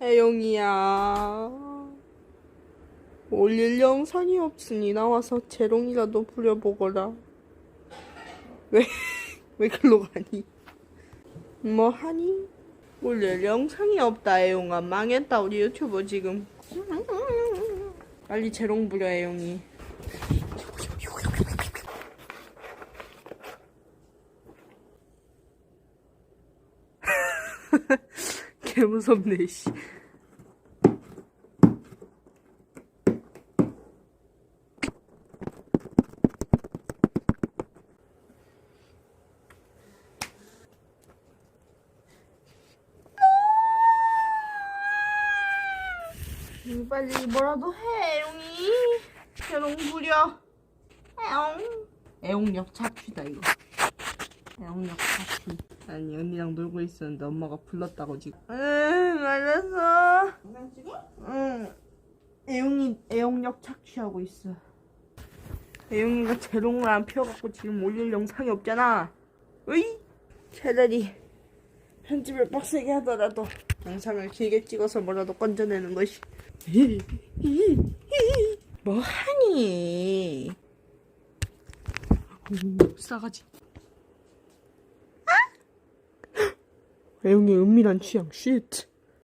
애용이야. 올릴 영상이 없으니 나와서 재롱이라도 부려보거라. 왜, 왜 글로 가니? 뭐 하니? 올릴 영상이 없다, 애용아. 망했다, 우리 유튜버 지금. 빨리 재롱 부려, 애용이. 개 무섭네, 씨. 음, 빨리 뭐라도 해, 애용이. 재롱 부려. 애용. 애용력 착취다, 이거. 애용력 착취. 아니, 언니랑 놀고 있었는데 엄마가 불렀다고 지금. 응, 알았어. 영상 찍어? 응. 애용이 애용력 착취하고 있어. 애용이가 재롱을 안 펴갖고 지금 올릴 영상이 없잖아. 으이! 차라리 편집을 빡세게 하더라도 영상을 길게 찍어서 뭐라도 건져내는 것이. 뭐하니? 오, 싸가지. 애용의 은밀한 취향, 쉿.